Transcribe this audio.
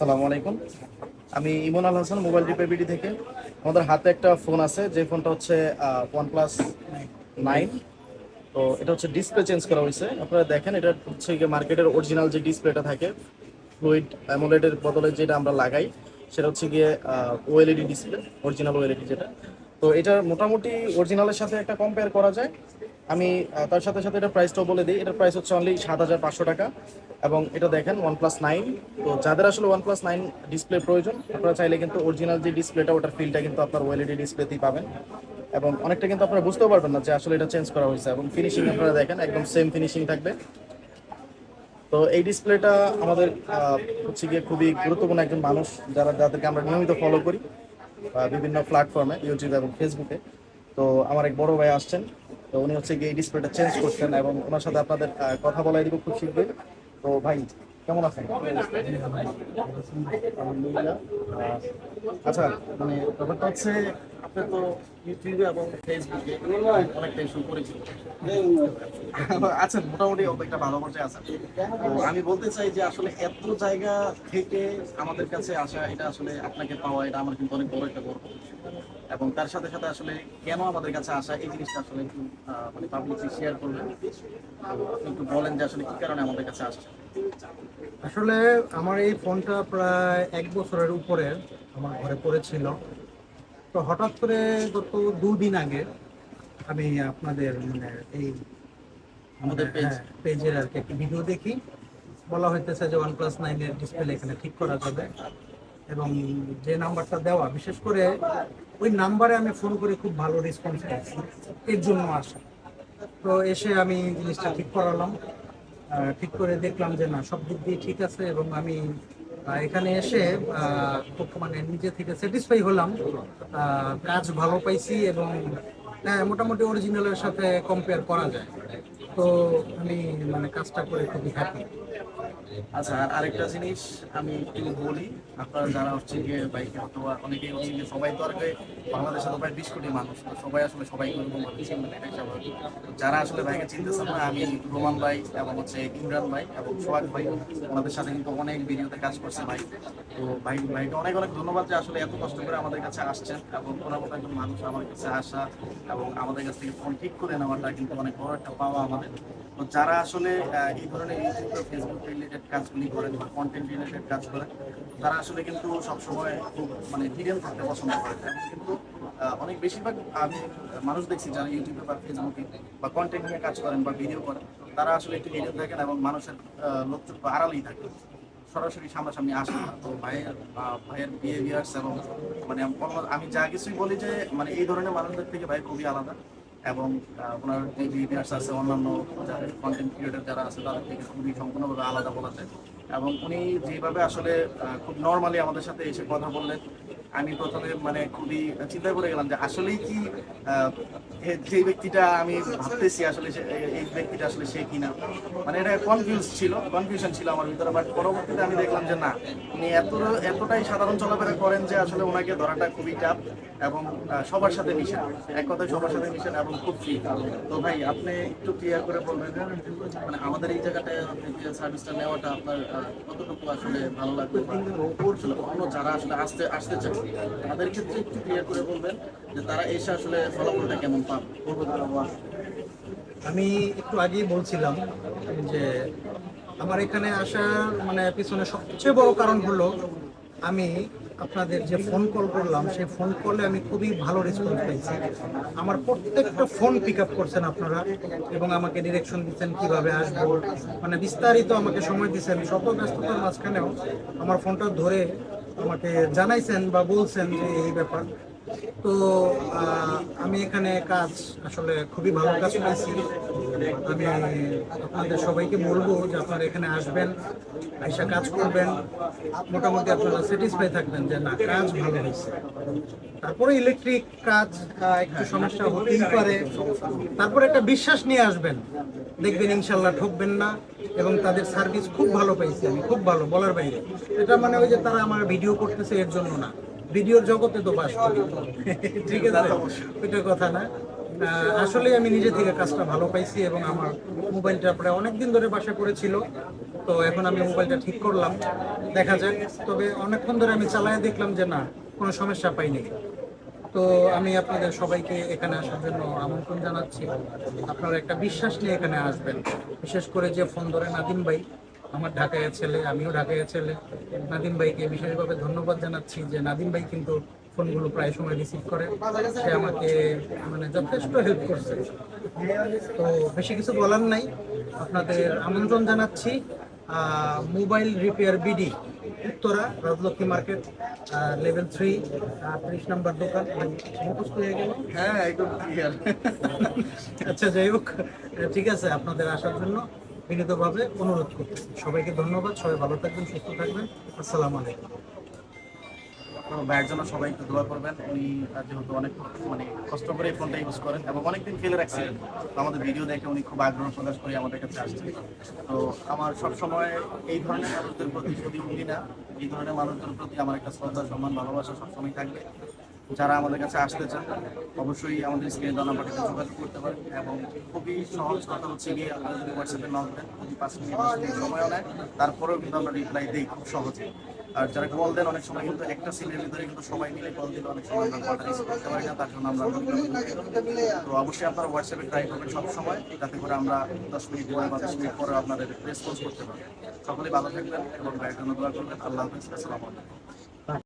আসসালামু আলাইকুম। আমি ইমন আল হাসান, মোবাইল রিপেয়ার থেকে। আমাদের হাতে একটা ফোন আছে, যে ফোনটা হচ্ছে ওয়ান প্লাস নাইন তো এটা হচ্ছে ডিসপ্লে চেঞ্জ করা হয়েছে। আপনারা দেখেন, এটা হচ্ছে গিয়ে মার্কেটের অরিজিনাল যে ডিসপ্লেটা থাকে ফ্লুইড অ্যামোলেডের বদলে যেটা আমরা লাগাই, সেটা হচ্ছে গিয়ে ওএলইডি ডিসপ্লে অরিজিনাল ওএলইডি যেটা। তো এটা মোটামুটি অরিজিনালের সাথে একটা কম্পেয়ার করা যায়। আমি তার সাথে সাথে এটা প্রাইসটাও বলে দিই। এটার প্রাইস হচ্ছে অনলি সাত হাজার পাঁচশো টাকা এবং এটা দেখেন ওয়ান প্লাস নাইন তো যাদের আসলে ওয়ান প্লাস নাইন ডিসপ্লে প্রয়োজন, আপনারা চাইলে কিন্তু অরিজিনাল যে ডিসপ্লেটা ওটার ফিলটা কিন্তু আপনার ওএলইডি ডিসপ্লেতেই পাবেন। এবং অনেকটা কিন্তু আপনারা বুঝতেও পারবেন না যে আসলে এটা চেঞ্জ করা হয়েছে। এবং ফিনিশিং আপনারা দেখেন, একদম সেম ফিনিশিং থাকবে। তো এই ডিসপ্লেটা আমাদের হচ্ছে গিয়ে খুবই গুরুত্বপূর্ণ একজন মানুষ, যারা, যাদেরকে আমরা নিয়মিত ফলো করি বিভিন্ন প্ল্যাটফর্মে ইউটিউব এবং ফেসবুকে তো আমার এক বড় ভাই আসছেন, তো উনি হচ্ছে গিয়ে ডিসপ্লেটা চেঞ্জ করছেন এবং ওনার সাথে আপনাদের কথা বলাই দিব খুব শীঘ্রই। তো ভাই, কেমন আছেন? আচ্ছা মানে ব্যাপারটা হচ্ছে, আপনি তো এবং অনেকটাই আচ্ছা মোটামুটি একটা ভালো পর্যায়ে আছেন। তো আমি বলতে চাই যে আসলে এত জায়গা থেকে আমাদের কাছে আসা, এটা আসলে আপনাকে পাওয়া, এটা আমার কিন্তু অনেক বড় একটা গর্ব। এবং তার সাথে সাথে আসলে কেন আমাদের কাছে আসা এই জিনিসটা আসলে একটু মানে পাবলিকলি শেয়ার করবেন। আপনি একটু বলেন যে আসলে কি কারণে আমাদের কাছে আসছে। আসলে আমার এই ফোনটা প্রায় এক বছরের উপরে আমার ঘরে পড়েছিল। তো হঠাৎ করে গত দুদিন আগে আমি আপনাদের মানে এই আমাদের। পেজের আর কি একটি ভিডিও দেখি। বলা হইতেছে যে ওয়ান প্লাস নাইনের ডিসপ্লে এখানে ঠিক করা যাবে। এবং যে নাম্বারটা দেওয়া, বিশেষ করে ওই নাম্বারে আমি ফোন করে খুব ভালো রেসপন্স পেয়েছি। এর জন্য আসা তো এসে আমি জিনিসটা ঠিক করালাম। ঠিক করে দেখলাম যে না, সব দিক দিয়ে ঠিক আছে এবং আমি এখানে এসে খুব মানে নিজে থেকে স্যাটিসফাই হলাম। কাজ ভালো পাইছি এবং হ্যাঁ মোটামুটি অরিজিনালের সাথে কম্পেয়ার করা যায়। তো আমি মানে কাজটা করে খুবই হ্যাপি আচ্ছা আর আরেকটা জিনিস আমি একটু বলি, আপনারা যারা হচ্ছে গিয়ে বাইকে অথবা অনেকেই হচ্ছে গিয়ে সবাই তো আর বাংলাদেশে তো প্রায় বিশ কোটি মানুষ সবাই আসলে সবাই ওরকম ভাবে। এটাই স্বাভাবিক যারা আসলে বাইকে চিনতেছেন না, আমি রোমান ভাই এবং হচ্ছে ইমরান ভাই এবং সোহাগ ভাই, ওনাদের সাথে কিন্তু অনেক ভিডিওতে কাজ করছে ভাই তো ভাই, ভাইকে অনেক অনেক ধন্যবাদ যে আসলে এত কষ্ট করে আমাদের কাছে আসছেন এবং ওনার মতো একজন মানুষ আমার কাছে আসা এবং আমাদের কাছ থেকে ফোন ঠিক করে নেওয়াটা কিন্তু অনেক বড় একটা পাওয়া আমাদের। তো যারা আসলে এই ধরনের ইউটিউব ফেসবুক রিলেটেড কাজগুলি করেন বা কন্টেন্ট রিলেটেড কাজ করেন, তারা আসলে কিন্তু সবসময় খুব মানে হিডেন থাকতে পছন্দ এবং কিন্তু অনেক বেশিরভাগ আমি মানুষ দেখছি যারা ইউটিউবে বা ফেসবুকে বা কন্টেন্ট নিয়ে কাজ করেন বা ভিডিও করেন, তারা আসলে একটু হিডেন থাকেন এবং মানুষের লোকচক্ষু আড়ালেই থাকে। সরাসরি সামনাসামনি আসে না। তো ভাইয়ের ভাইয়ের বিহেভিয়ার্স এবং মানে আমি যা কিছুই বলি যে মানে এই ধরনের মানুষদের থেকে ভাই খুবই আলাদা। এবং ওনার যে আছে, অন্যান্য যারা কন্টেন্ট ক্রিয়েটার যারা আছে, তাদের থেকে খুবই সম্পূর্ণভাবে আলাদা বলা যায়। এবং উনি যেভাবে আসলে খুব নর্মালি আমাদের সাথে এসে কথা বললেন, আমি প্রথমে মানে খুবই চিন্তা করে গেলাম যে আসলেই কি যে ব্যক্তিটা আমি ভাবতেছি আসলে এই ব্যক্তিটা আসলে সে কিনা। মানে এটা কনফিউজ ছিল কনফিউশন ছিল আমার ভিতরে বাট পরবর্তীতে আমি দেখলাম যে না, উনি এত এতটাই সাধারণ চলাফেরা করেন যে আসলে ওনাকে ধরাটা খুবই টাফ এবং সবার সাথে মিশেন এক কথায় সবার সাথে মিশেন এবং খুব ফ্রি তো ভাই, আপনি একটু ক্লিয়ার করে বলবেন মানে আমাদের এই জায়গাটায় সার্ভিসটা নেওয়াটা আপনার কতটুকু আসলে ভালো লাগবে আসলে অন্য যারা আসলে আসতে আসতে চায়, তাদের ক্ষেত্রে একটু ক্লিয়ার করে বলবেন যে তারা এসে আসলে ফলাফলটা কেমন আমি একটু আগেই বলছিলাম যে আমার এখানে আসার মানে পিছনে সবচেয়ে বড় কারণ হলো আমি আপনাদের যে ফোন কল করলাম, সেই ফোন কলে আমি খুবই ভালো রেসপন্স পেয়েছি। আমার প্রত্যেকটা ফোন পিক আপ করছেন আপনারা এবং আমাকে ডিরেকশন দিচ্ছেন কীভাবে আসব। মানে বিস্তারিত আমাকে সময় দিচ্ছেন। শত ব্যস্ততার মাঝখানেও আমার ফোনটা ধরে আমাকে জানাইছেন বা বলছেন যে এই ব্যাপার। তো আমি এখানে কাজ আসলে খুবই ভালো কাজ পাইছি আমি আপনাদের সবাইকে বলব যে আপনারা এখানে আসবেন, আইসা কাজ করবেন। মোটামুটি আপনারা স্যাটিসফাই থাকবেন যে না, কাজ ভালো হয়েছে। তারপরে ইলেকট্রিক কাজ একটু সমস্যা হতেই পারে। তারপরে একটা বিশ্বাস নিয়ে আসবেন। দেখবেন ইনশাল্লাহ ঠকবেন না এবং তাদের সার্ভিস খুব ভালো পাইছি আমি, খুব ভালো, বলার বাইরে। এটা মানে ওই যে তারা আমার ভিডিও করতেছে, এর জন্য না। ভিডিওর জগতে তো বাস করি। ঠিক আছে? ওইটা কথা না। আসলে আমি নিজে থেকে কাজটা ভালো পাইছি এবং আমার মোবাইলটা প্রায় অনেক দিন ধরে বাসা করেছিল। তো এখন আমি মোবাইলটা ঠিক করলাম। দেখা যাক। তবে অনেকক্ষণ ধরে আমি চালায় দেখলাম যে না, কোনো সমস্যা পাইনি। তো আমি আপনাদের সবাইকে এখানে আসার জন্য আমন্ত্রণ জানাচ্ছি। আপনারা একটা বিশ্বাস নিয়ে এখানে আসবেন। বিশেষ করে যে ফোন ধরে নাদিম ভাই আমার ঢাকায় ছেলে আমিও ঢাকায় ছেলে। নাদিম ভাইকে বিশেষভাবে ধন্যবাদ জানাচ্ছি যে নাদিম ভাই কিন্তু ফোনগুলো প্রায় সময় রিসিভ করে। সে আমাকে মানে যথেষ্ট হেল্প করছে। তো বেশি কিছু বলার নাই। আপনাদের আমন্ত্রণ জানাচ্ছি mobile repair BD Uttara Rajlakshmi market level three ত্রিশ নাম্বার দোকান। মুখস্থ হয়ে গেল? হ্যাঁ একদম আচ্ছা যাই হোক ঠিক আছে আপনাদের আসার জন্য। বিনীতভাবে অনুরোধ করতেছি সবাইকে ধন্যবাদ, সবাই ভালো থাকবেন, সুস্থ থাকবেন। আসসালামু আলাইকুম। ভাইয়ের জন্য সবাই একটু দোয়া করবেন। উনি যেহেতু অনেক মানে কষ্ট করে এই ফোনটা ইউজ করেন এবং অনেকদিন ফেলে রাখছিলেন। আমাদের ভিডিও দেখে উনি খুব আগ্রহ প্রকাশ করে আমাদের কাছে আসছেন। তো আমার সবসময় এই ধরনের মানুষদের প্রতি শুধু উনি না, এই ধরনের মানুষদের প্রতি আমার একটা শ্রদ্ধা, সম্মান, ভালোবাসা সবসময় থাকবে। যারা আমাদের কাছে আসতে চান, অবশ্যই আমাদের স্ক্রিনে দেওয়া নাম্বারটিতে যোগাযোগ করতে পারেন এবং খুবই সহজ কথা হচ্ছে গিয়ে আপনারা যদি হোয়াটসঅ্যাপে নক দেন, যদি পাঁচ মিনিট মিনিট সময়ও নেয়, তারপরেও কিন্তু আমরা রিপ্লাই দিই খুব সহজে। আর যারা কল দেন, অনেক সময় কিন্তু একটা সিমের ভিতরে কিন্তু সবাই মিলে কল দিলে অনেক সময় আমরা করতে পারি না, তার জন্য আমরা তো অবশ্যই আপনারা হোয়াটসঅ্যাপে ট্রাই করবেন সব সময়, যাতে করে আমরা দশ মিনিট পরে বা দশ মিনিট পরে আপনাদের রেসপন্স করতে পারি। সকলেই ভালো থাকবেন এবং দোয়া করবেন। আল্লাহ হাফিজ। আসসালামু আলাইকুম।